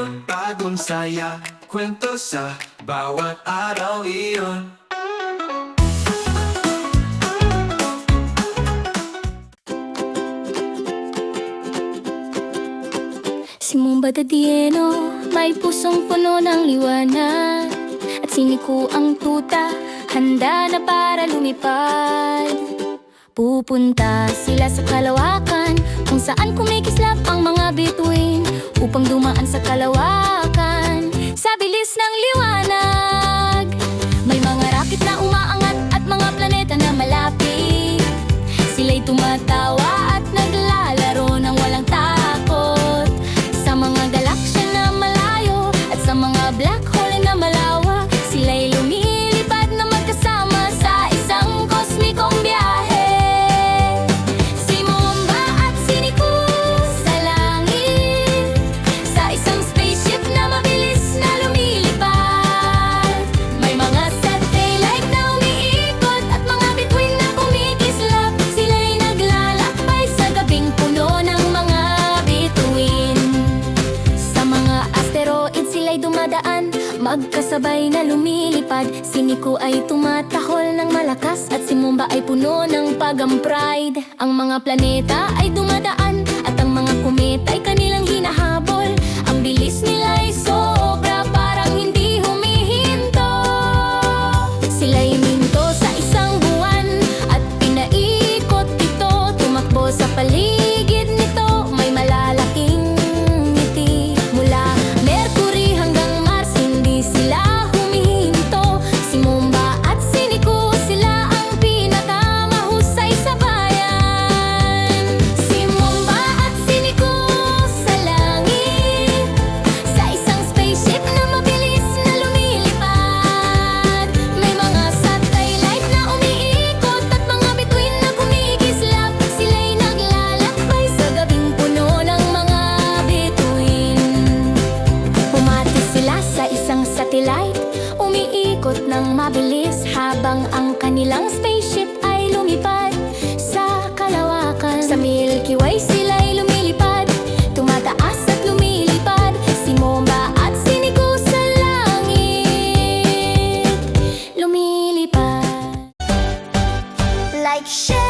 iyon Bagong saya, kwento sa bawat araw iyon. Si Mumba Dadieno, may pusong puno ng liwanag. At siniko ang tuta, handa na para lumipad. Pupunta sila sa kalawakan Kung saan kumikislap ang mga bituin Upang dumaan sa kalawakan Sa bilis ng liwanag. May mga rocket na umaangat At mga planeta na malapit. Sila'y tumatawa Magkasabay na lumilipad Si Nico ay tumatahol ng malakas At si Mumba ay puno ng pag-pride Ang mga planeta ay dumadaan satellite. Umiikot ng mabilis Habang ang kanilang spaceship ay lumipad. Sa kalawakan Sa Milky Way sila'y lumilipad. Tumataas at lumilipad Si Momba at si Nico sa langit. Lumilipad. Like, share